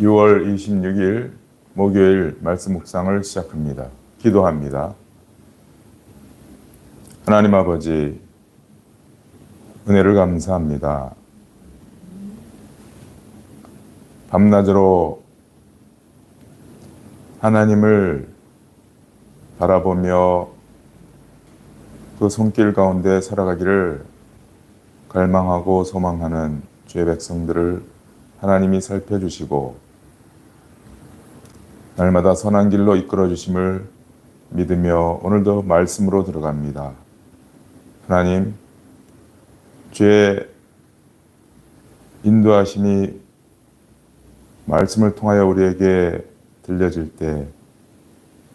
6월 26일 목요일 말씀 묵상을 시작합니다. 기도합니다. 하나님 아버지, 은혜를 감사합니다. 밤낮으로 하나님을 바라보며 그 손길 가운데 살아가기를 갈망하고 소망하는 주의 백성들을 하나님이 살펴주시고 날마다 선한 길로 이끌어 주심을 믿으며 오늘도 말씀으로 들어갑니다. 하나님, 주의 인도하심이 말씀을 통하여 우리에게 들려질 때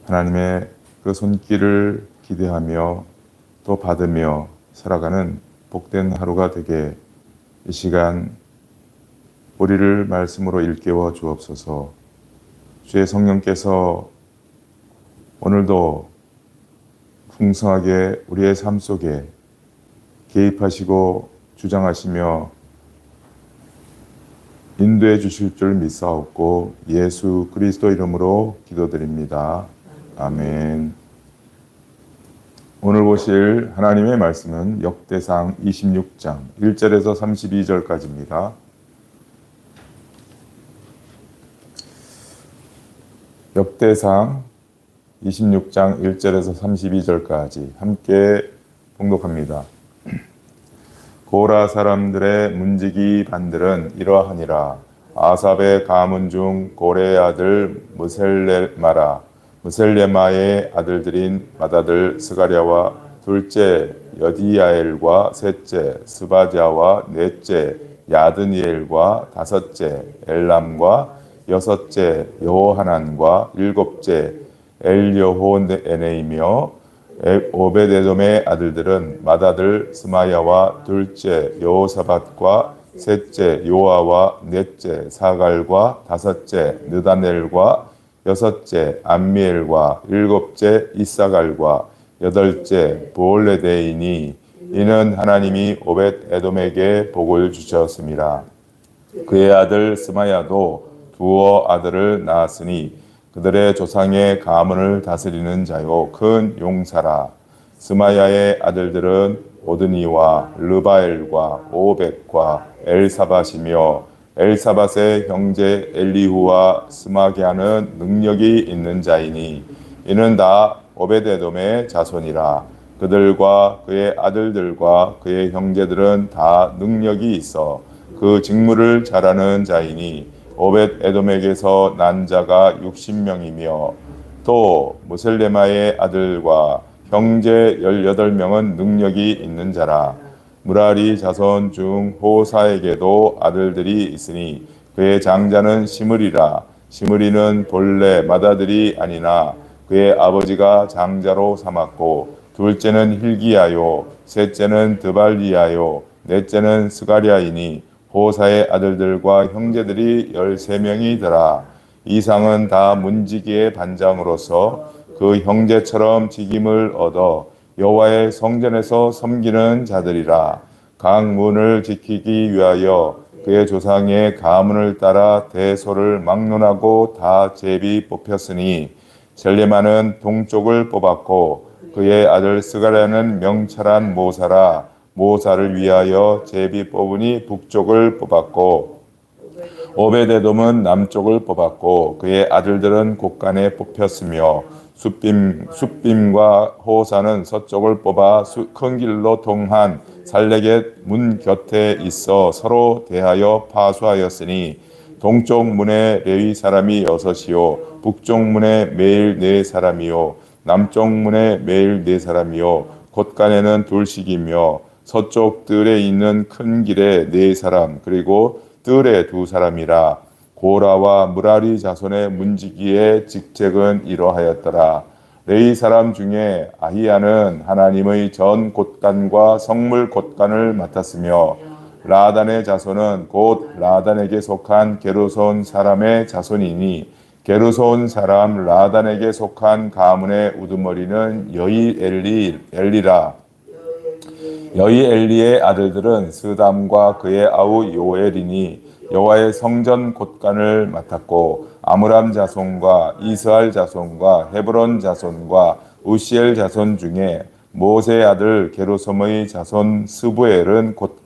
하나님의 그 손길을 기대하며 또 받으며 살아가는 복된 하루가 되게 이 시간 우리를 말씀으로 일깨워 주옵소서. 주의 성령께서 오늘도 풍성하게 우리의 삶 속에 개입하시고 주장하시며 인도해 주실 줄 믿사옵고 예수 그리스도 이름으로 기도드립니다. 아멘. 오늘 보실 하나님의 말씀은 역대상 26장 1절에서 32절까지입니다. 역대상 26장 1절에서 32절까지 함께 봉독합니다. 고라 사람들의 문지기 반들은 이러하니라. 아삽의 가문 중 고레의 아들 무셀레마라. 무셀레마의 아들들인 맏아들 스가랴와 둘째 여디야엘과 셋째 스바자와 넷째 야드니엘과 다섯째 엘람과 여섯째 여호하난과 일곱째 엘여호에네이며 오베데돔의 아들들은 맏아들 스마야와 둘째 여호사밧과 셋째 요아와 넷째 사갈과 다섯째 느다넬과 여섯째 암미엘과 일곱째 이사갈과 여덟째 보올레데이니 이는 하나님이 오벳 에돔에게 복을 주셨습니다. 그의 아들 스마야도 두어 아들을 낳았으니 그들의 조상의 가문을 다스리는 자요 큰 용사라. 스마야의 아들들은 오드니와 르바엘과 오벳과 엘사밧이며 엘사밧의 형제 엘리후와 스마기아는 능력이 있는 자이니 이는 다 오베데돔의 자손이라. 그들과 그의 아들들과 그의 형제들은 다 능력이 있어 그 직무를 잘하는 자이니 오벳 에돔에게서 난 자가 60명이며 또 무셀레마의 아들과 형제 18명은 능력이 있는 자라. 무라리 자손 중 호사에게도 아들들이 있으니 그의 장자는 시므리라. 시므리는 본래 맏아들이 아니나 그의 아버지가 장자로 삼았고 둘째는 힐기야요 셋째는 드발리야요 넷째는 스가리아이니 호사의 아들들과 형제들이 열세 명이더라. 이상은 다 문지기의 반장으로서 그 형제처럼 직임을 얻어 여호와의 성전에서 섬기는 자들이라. 강문을 지키기 위하여 그의 조상의 가문을 따라 대소를 막론하고 다 제비 뽑혔으니 셀레마는 동쪽을 뽑았고 그의 아들 스가랴는 명철한 모사라 모사를 위하여 제비 뽑으니 북쪽을 뽑았고 오베데돔은 남쪽을 뽑았고 그의 아들들은 곳간에 뽑혔으며 숫빔 숫빔과 호사는 서쪽을 뽑아 큰 길로 통한 살레겟 문 곁에 있어 서로 대하여 파수하였으니 동쪽 문에 레위 사람이 여섯이요 북쪽 문에 매일 네 사람이요 남쪽 문에 매일 네 사람이요 곳간에는 둘씩이며 서쪽 뜰에 있는 큰 길에 네 사람 그리고 뜰에 두 사람이라 고라와 무라리 자손의 문지기의 직책은 이러하였더라. 레이 사람 중에 아히야는 하나님의 전 곳간과 성물 곳간을 맡았으며 라단의 자손은 곧 라단에게 속한 게르손 사람의 자손이니 게르손 사람 라단에게 속한 가문의 우두머리는 여이 엘리 엘리라 여이 엘리의 아들들은 스담과 그의 아우 요엘이니 여호와의 성전 곳간을 맡았고 아므람 자손과 이스할 자손과 헤브론 자손과 우시엘 자손 중에 모세 아들 게로솜의 자손 스부엘은 곧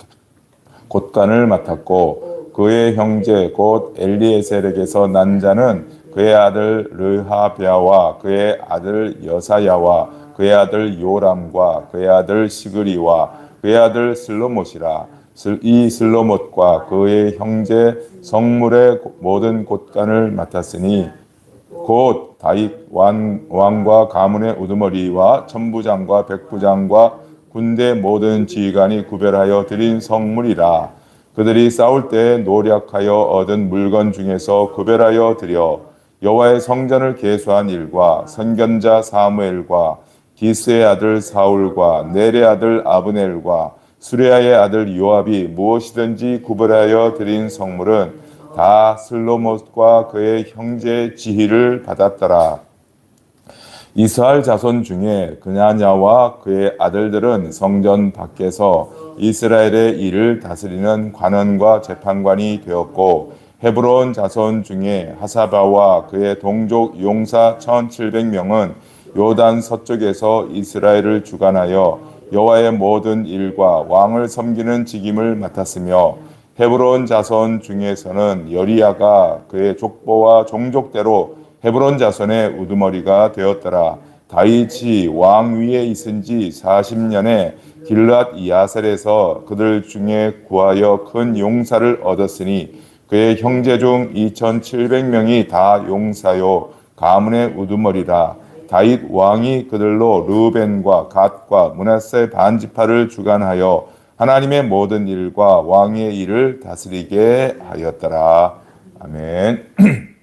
곳간을 맡았고 그의 형제 곧 엘리에셀에게서 난 자는 그의 아들 르하비아와 그의 아들 여사야와 그의 아들 요람과 그의 아들 시그리와 그의 아들 슬로못이라. 슬- 이 슬로못과 그의 형제 성물의 모든 곳간을 맡았으니 곧 다윗 왕, 왕과 가문의 우두머리와 천부장과 백부장과 군대 모든 지휘관이 구별하여 드린 성물이라. 그들이 싸울 때 노력하여 얻은 물건 중에서 구별하여 드려 여호와의 성전을 계수한 일과 선견자 사무엘과 기스의 아들 사울과 넬의 아들 아브넬과 수레아의 아들 요압이 무엇이든지 구별하여 드린 성물은 다 슬로못과 그의 형제의 지휘를 받았더라. 이스라엘 자손 중에 그냐냐와 그의 아들들은 성전 밖에서 이스라엘의 일을 다스리는 관원과 재판관이 되었고 헤브론 자손 중에 하사바와 그의 동족 용사 1700명은 요단 서쪽에서 이스라엘을 주관하여 여호와의 모든 일과 왕을 섬기는 직임을 맡았으며 헤브론 자손 중에서는 여리야가 그의 족보와 종족대로 헤브론 자손의 우두머리가 되었더라. 다윗이 왕 위에 있은 지 40년에 길랏 이아셀에서 그들 중에 구하여 큰 용사를 얻었으니 그의 형제 중 2700명이 다 용사요 가문의 우두머리라. 다윗 왕이 그들로 르벤과 갓과 문하세 반지파를 주관하여 하나님의 모든 일과 왕의 일을 다스리게 하였더라. 아멘.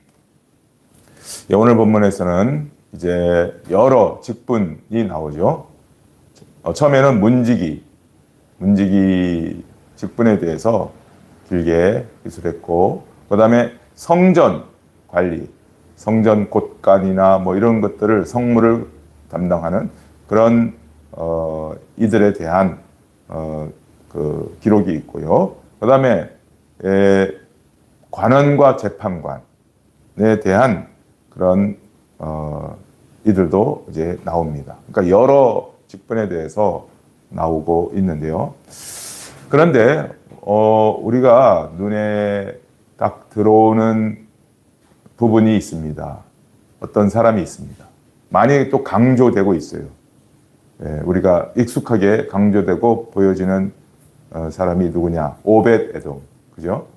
예, 오늘 본문에서는 이제 여러 직분이 나오죠. 어, 처음에는 문지기, 문지기 직분에 대해서 길게 기술했고, 그 다음에 성전 관리, 성전 곳간이나 뭐 이런 것들을 성물을 담당하는 그런 어, 이들에 대한 어, 그 기록이 있고요. 그 다음에 관원과 재판관에 대한 그런 어, 이들도 이제 나옵니다. 그러니까 여러 직분에 대해서 나오고 있는데요. 그런데 어, 우리가 눈에 딱 들어오는 부분이 있습니다. 어떤 사람이 있습니다. 많이 또 강조되고 있어요. 예, 우리가 익숙하게 강조되고 보여지는 어, 사람이 누구냐? 오벳 에돔. 그죠?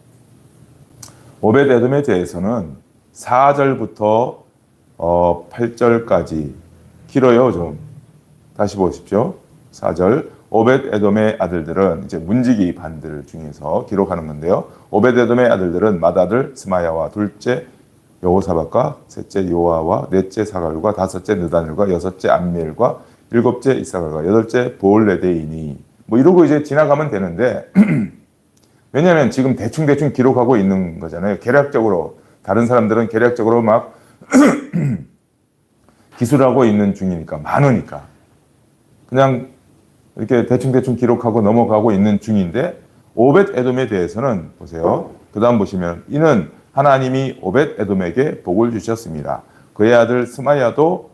오벳 에돔에 대해서는 4절부터 어, 8절까지 길어요, 좀. 다시 보십시오. 4절. 오벳 에돔의 아들들은 이제 문지기 반들 중에서 기록하는 건데요. 오벳 에돔의 아들들은 맏아들 스마야와 둘째 여호사박과 셋째 요아와 넷째 사갈과 다섯째 느다넬과 여섯째 암미엘과 일곱째 이사갈과 여덟째 보올레데이니 뭐 이러고 이제 지나가면 되는데 왜냐하면 지금 대충 대충 기록하고 있는 거잖아요. 계략적으로 다른 사람들은 계략적으로 막 기술하고 있는 중이니까 많으니까 그냥 이렇게 대충 대충 기록하고 넘어가고 있는 중인데 오벳 에돔에 대해서는 보세요. 그다음 보시면 이는 하나님이 오벳 에돔에게 복을 주셨습니다. 그의 아들 스마야도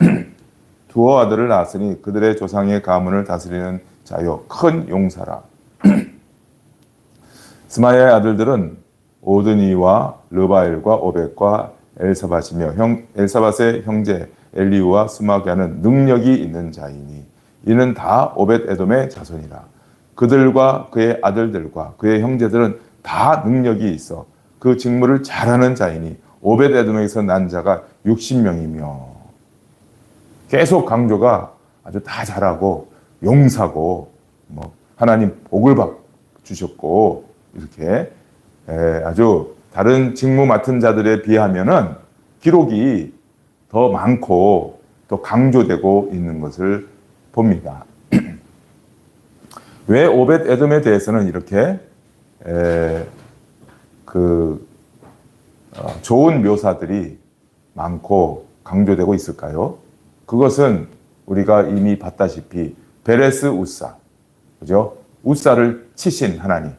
두어 아들을 낳았으니 그들의 조상의 가문을 다스리는 자요 큰 용사라. 스마야의 아들들은 오드니와 르바엘과 오벳과 엘사밧이며 형 엘사밧의 형제 엘리우와 스마갸는 능력이 있는 자이니 이는 다 오벳 에돔의 자손이라. 그들과 그의 아들들과 그의 형제들은 다 능력이 있어 그 직무를 잘하는 자이니 오벳 에돔에서 난 자가 60명이며 계속 강조가 아주 다 잘하고 용사고 뭐 하나님 복을 받 주셨고 이렇게 에, 아주 다른 직무 맡은 자들에 비하면은 기록이 더 많고 더 강조되고 있는 것을 봅니다. 왜 오벳 에돔에 대해서는 이렇게 에, 그 어, 좋은 묘사들이 많고 강조되고 있을까요? 그것은 우리가 이미 봤다시피 베레스 우사, 그죠? 우사를 치신 하나님.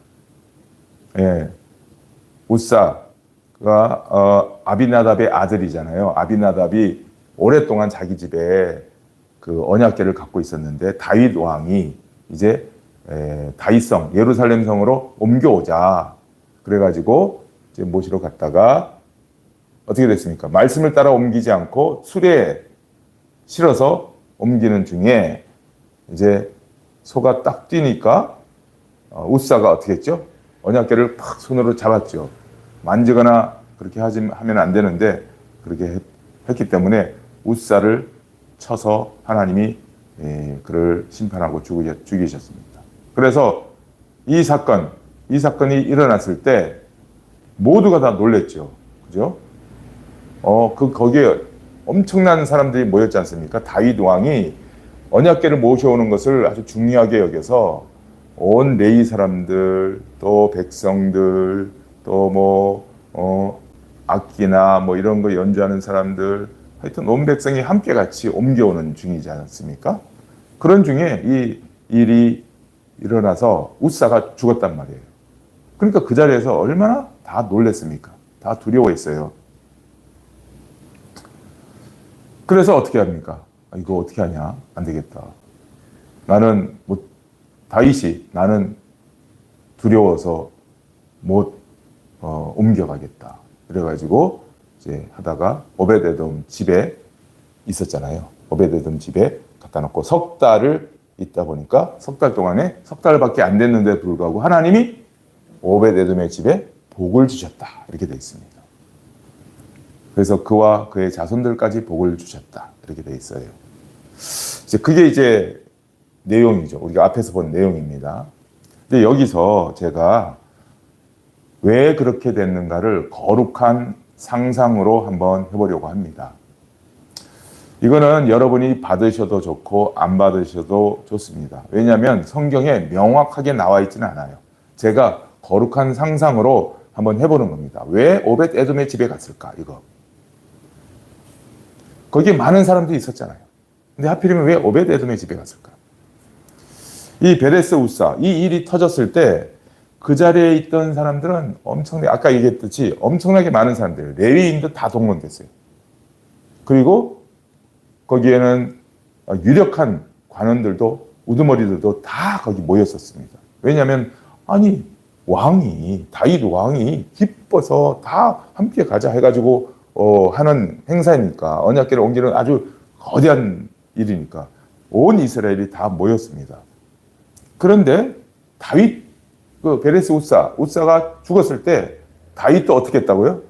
예, 우사가 어, 아비나답의 아들이잖아요. 아비나답이 오랫동안 자기 집에 그 언약궤를 갖고 있었는데 다윗 왕이 이제 에, 다윗성 예루살렘 성으로 옮겨오자 그래가지고 이제 모시러 갔다가 어떻게 됐습니까? 말씀을 따라 옮기지 않고 수레에 실어서 옮기는 중에 이제 소가 딱 뛰니까 어, 우사가 어떻게 했죠? 언약궤를 팍 손으로 잡았죠. 만지거나 그렇게 하지, 하면 안 되는데 그렇게 했, 했기 때문에 우사를 쳐서 하나님이 예, 그를 심판하고 죽이, 죽이셨습니다. 그래서 이 사건, 이 사건이 일어났을 때 모두가 다 놀랬죠. 그죠? 어, 그, 거기에 엄청난 사람들이 모였지 않습니까? 다윗 왕이 언약궤를 모셔오는 것을 아주 중요하게 여겨서 온 레이 사람들, 또 백성들, 또 뭐, 어, 악기나 뭐 이런 거 연주하는 사람들, 하여튼 온 백성이 함께 같이 옮겨오는 중이지 않습니까? 그런 중에 이 일이 일어나서 우사가 죽었단 말이에요. 그러니까 그 자리에서 얼마나 다 놀랬습니까? 다 두려워했어요. 그래서 어떻게 합니까? 아, 이거 어떻게 하냐? 안 되겠다. 나는 뭐 다윗이 나는 두려워서 못 어, 옮겨가겠다. 그래가지고 이제 하다가 오베데돔 집에 있었잖아요. 오베데돔 집에 갖다 놓고 석 달을 있다 보니까 석 달 동안에 석 달밖에 안 됐는데 불구하고 하나님이 오베데돔의 집에 복을 주셨다. 이렇게 되어 있습니다. 그래서 그와 그의 자손들까지 복을 주셨다. 이렇게 되어 있어요. 이제 그게 이제 내용이죠. 우리가 앞에서 본 내용입니다. 근데 여기서 제가 왜 그렇게 됐는가를 거룩한 상상으로 한번 해보려고 합니다. 이거는 여러분이 받으셔도 좋고 안 받으셔도 좋습니다. 왜냐하면 성경에 명확하게 나와 있지는 않아요. 제가 거룩한 상상으로 한번 해보는 겁니다. 왜 오벳 에돔의 집에 갔을까? 이거. 거기에 많은 사람들이 있었잖아요. 근데 하필이면 왜 오벳 에돔의 집에 갔을까? 이 베레스 우사 이 일이 터졌을 때 그 자리에 있던 사람들은 엄청나게 아까 얘기했듯이 엄청나게 많은 사람들 레위인도 다 동원됐어요. 그리고 거기에는 유력한 관원들도 우두머리들도 다 거기 모였었습니다. 왜냐하면 아니 왕이 다윗 왕이 기뻐서 다 함께 가자 해가지고 어, 하는 행사니까 언약궤를 옮기는 아주 거대한 일이니까 온 이스라엘이 다 모였습니다. 그런데 다윗 그 베레스 우사 우사가 죽었을 때 다윗도 어떻게 했다고요?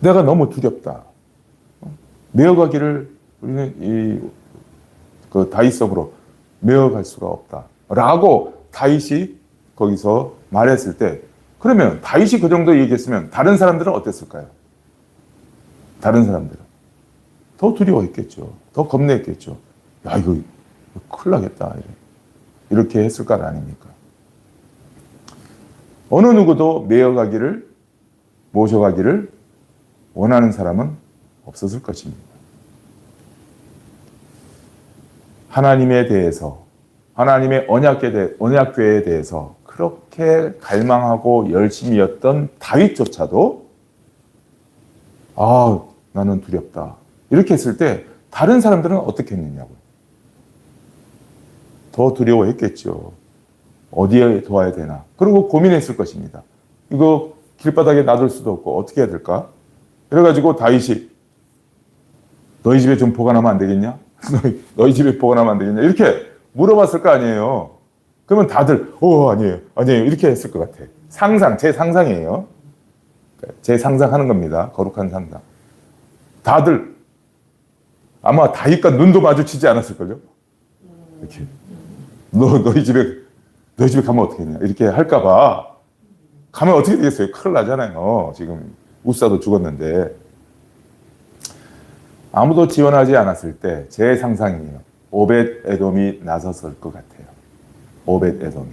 내가 너무 두렵다. 메어가기를 우리는 이 그 다윗성으로 메어갈 수가 없다.라고 다윗이 거기서 말했을 때 그러면 다윗이 그 정도 얘기했으면 다른 사람들은 어땠을까요? 다른 사람들은 더 두려워했겠죠. 더 겁내했겠죠. 야 이거 큰일 나겠다. 이렇게 했을 것 아닙니까? 어느 누구도 메어가기를 모셔가기를 원하는 사람은 없었을 것입니다. 하나님에 대해서 하나님의 언약궤 언약궤에 대해서 그렇게 갈망하고 열심이었던 다윗조차도 아 나는 두렵다 이렇게 했을 때 다른 사람들은 어떻게 했느냐고요. 더 두려워했겠죠. 어디에 도와야 되나. 그리고 고민했을 것입니다. 이거 길바닥에 놔둘 수도 없고 어떻게 해야 될까? 그래가지고 다윗이 너희 집에 좀 보관하면 안 되겠냐? 너희 집에 보관하면 안 되겠냐? 이렇게 물어봤을 거 아니에요. 그러면 다들 어 아니에요, 아니에요 이렇게 했을 것 같아. 상상, 제 상상이에요. 제 상상하는 겁니다. 거룩한 상상. 다들 아마 다윗과 눈도 마주치지 않았을걸요. 이렇게 너 너희 집에 너희 집에 가면 어떻겠냐 이렇게 할까봐 가면 어떻게 되겠어요? 큰일 나잖아요. 지금 우사도 죽었는데 아무도 지원하지 않았을 때 제 상상이에요. 오벳 에돔이 나섰을 것 같아요. 오벳 에돔이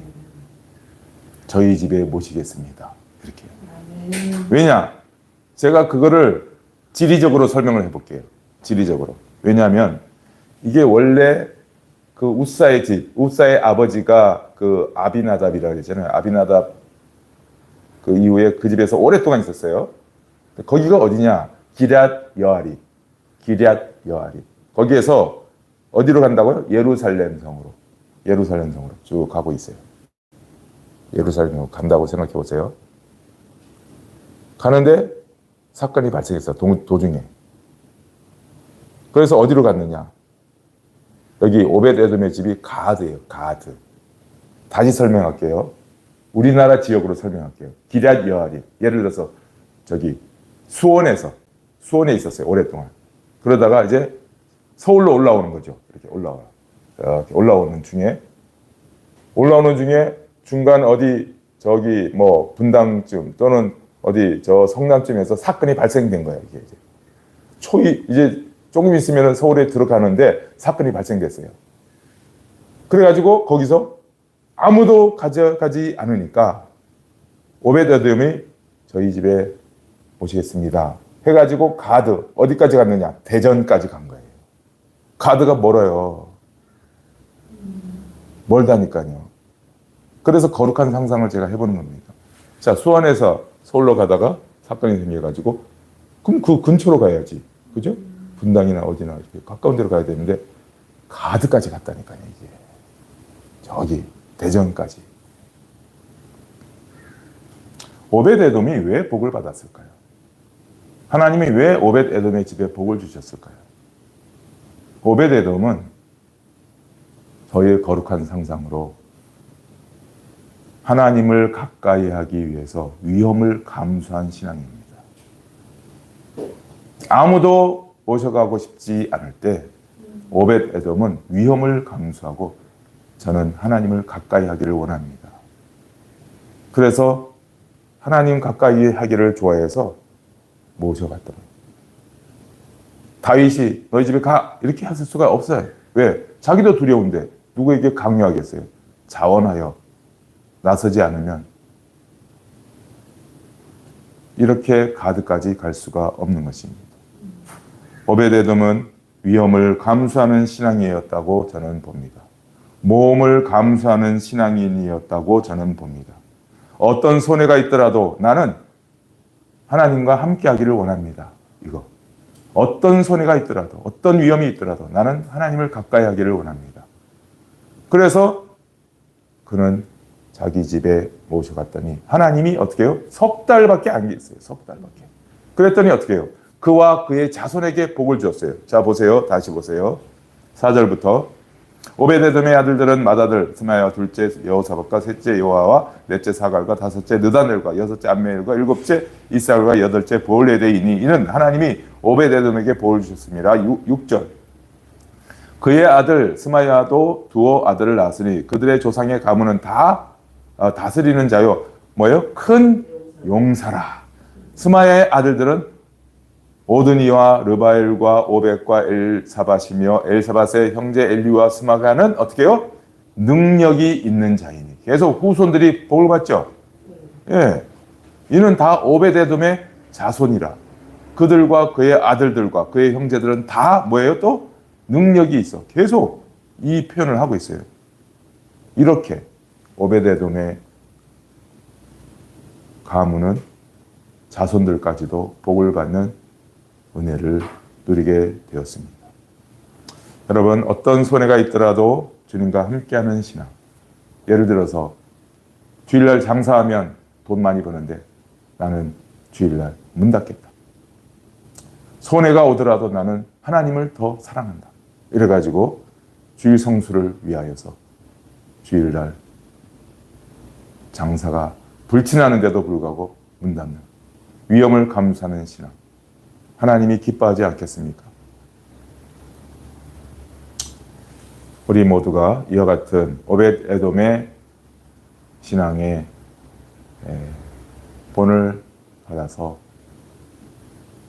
저희 집에 모시겠습니다. 이렇게 왜냐? 제가 그거를 지리적으로 설명을 해볼게요. 지리적으로 왜냐하면 이게 원래 그 우사의 집, 우사의 아버지가 그 아비나답이라고 했잖아요. 아비나답 그 이후에 그 집에서 오랫동안 있었어요. 거기가 어디냐? 기럇 여아리. 기럇 여아리. 거기에서 어디로 간다고요? 예루살렘 성으로. 예루살렘 성으로 쭉 가고 있어요. 예루살렘으로 간다고 생각해 보세요. 가는데 사건이 발생했어. 도, 도중에. 그래서 어디로 갔느냐? 여기 오벳에돔의 집이 가드예요. 가드. 다시 설명할게요. 우리나라 지역으로 설명할게요. 기럇 여아리. 예를 들어서 저기 수원에서 수원에 있었어요. 오랫동안. 그러다가 이제 서울로 올라오는 거죠. 이렇게 올라와. 이렇게 올라오는 중에 올라오는 중에 중간 어디 저기 뭐 분당쯤 또는 어디 저 성남쯤에서 사건이 발생된 거예요. 이게 이제 초이 이제 조금 있으면 서울에 들어가는데 사건이 발생됐어요. 그래가지고 거기서 아무도 가져가지 않으니까 오베드돔이 저희 집에 오시겠습니다. 해가지고 가드 어디까지 갔느냐? 대전까지 간 거예요. 가드가 멀어요. 멀다니까요. 그래서 거룩한 상상을 제가 해보는 겁니다. 자 수원에서 서울로 가다가 사건이 생겨가지고 그럼 그 근처로 가야지, 그죠? 분당이나 어디나 이렇게 가까운 데로 가야 되는데 가드까지 갔다니까요 이게 저기 대전까지. 오벳 에돔이 왜 복을 받았을까요? 하나님이 왜 오벳 에돔의 집에 복을 주셨을까요? 오벳 에돔은 저의 거룩한 상상으로 하나님을 가까이 하기 위해서 위험을 감수한 신앙입니다. 아무도 모셔가고 싶지 않을 때 오벳 에돔은 위험을 감수하고 저는 하나님을 가까이 하기를 원합니다. 그래서 하나님 가까이 하기를 좋아해서 모셔갔더라고요. 다윗이 너희 집에 가 이렇게 하실 수가 없어요. 왜? 자기도 두려운데 누구에게 강요하겠어요? 자원하여 나서지 않으면 이렇게 가드까지 갈 수가 없는 것입니다. 오베데돔은 위험을 감수하는 신앙이었다고 저는 봅니다. 모험을 감수하는 신앙인이었다고 저는 봅니다. 어떤 손해가 있더라도 나는 하나님과 함께 하기를 원합니다. 이거. 어떤 손해가 있더라도, 어떤 위험이 있더라도 나는 하나님을 가까이 하기를 원합니다. 그래서 그는 자기 집에 모셔갔더니 하나님이 어떻게 해요? 석 달밖에 안 계셨어요. 석 달밖에. 그랬더니 어떻게 해요? 그와 그의 자손에게 복을 주었어요. 자, 보세요. 다시 보세요. 4절부터. 오베데돔의 아들들은 맏아들 스마야 둘째 여호사박과 셋째 요아와 넷째 사갈과 다섯째 느다넬과 여섯째 암메일과 일곱째 이사울과 여덟째 보올레데이니 이는 하나님이 오베데돔에게 복을 주셨습니다. 6, 절 그의 아들 스마야도 두어 아들을 낳았으니 그들의 조상의 가문은 다 어, 다스리는 자요 뭐요? 큰 용사라. 스마야의 아들들은 오드니와 르바엘과 오벳과 엘사밧이며 엘사밧의 형제 엘리와 스마가는 어떻게 해요? 능력이 있는 자이니. 계속 후손들이 복을 받죠. 예. 이는 다 오베데돔의 자손이라. 그들과 그의 아들들과 그의 형제들은 다 뭐예요? 또 능력이 있어. 계속 이 표현을 하고 있어요. 이렇게 오베데돔의 가문은 자손들까지도 복을 받는 은혜를 누리게 되었습니다. 여러분, 어떤 손해가 있더라도 주님과 함께하는 신앙. 예를 들어서 주일날 장사하면 돈 많이 버는데 나는 주일날 문 닫겠다. 손해가 오더라도 나는 하나님을 더 사랑한다. 이래가지고 주일 성수를 위하여서 주일날 장사가 불친하는데도 불구하고 문 닫는 위험을 감수하는 신앙. 하나님이 기뻐하지 않겠습니까? 우리 모두가 이와 같은 오벳 에돔의 신앙의 본을 받아서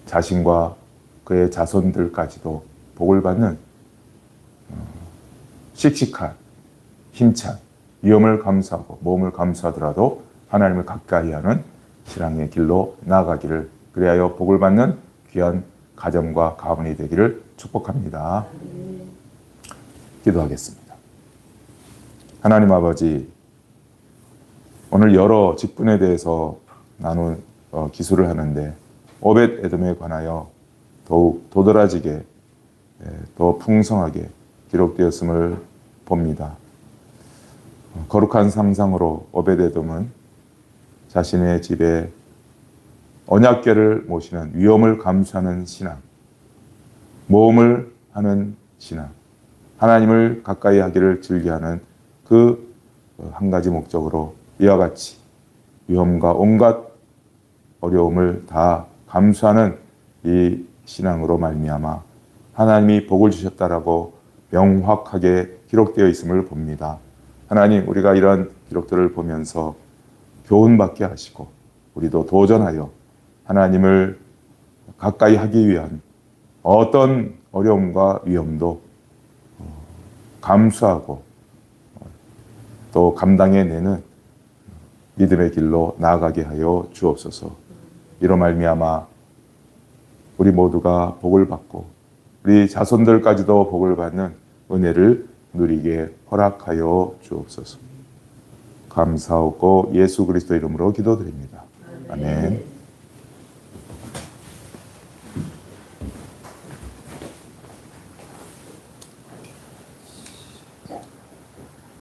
자신과 그의 자손들까지도 복을 받는 어, 씩씩한 힘찬 위험을 감수하고 몸을 감수하더라도 하나님을 가까이 하는 신앙의 길로 나아가기를 그리하여 복을 받는 귀한 가정과 가문이 되기를 축복합니다. 기도하겠습니다. 하나님 아버지, 오늘 여러 직분에 대해서 나눈 어, 기술을 하는데 오벳 에돔에 관하여 더욱 도드라지게 예, 더 풍성하게 기록되었음을 봅니다. 어, 거룩한 상상으로 오벳 에돔은 자신의 집에 언약궤를 모시는 위험을 감수하는 신앙, 모험을 하는 신앙, 하나님을 가까이 하기를 즐겨하는 그 한 가지 목적으로 이와 같이 위험과 온갖 어려움을 다 감수하는 이 신앙으로 말미암아 하나님이 복을 주셨다라고 명확하게 기록되어 있음을 봅니다. 하나님 우리가 이런 기록들을 보면서 교훈받게 하시고 우리도 도전하여 하나님을 가까이 하기 위한 어떤 어려움과 위험도 어, 감수하고 어, 또 감당해내는 믿음의 길로 나아가게 하여 주옵소서. 이로 말미암아 우리 모두가 복을 받고 우리 자손들까지도 복을 받는 은혜를 누리게 허락하여 주옵소서. 감사하고 예수 그리스도 이름으로 기도드립니다. 아멘.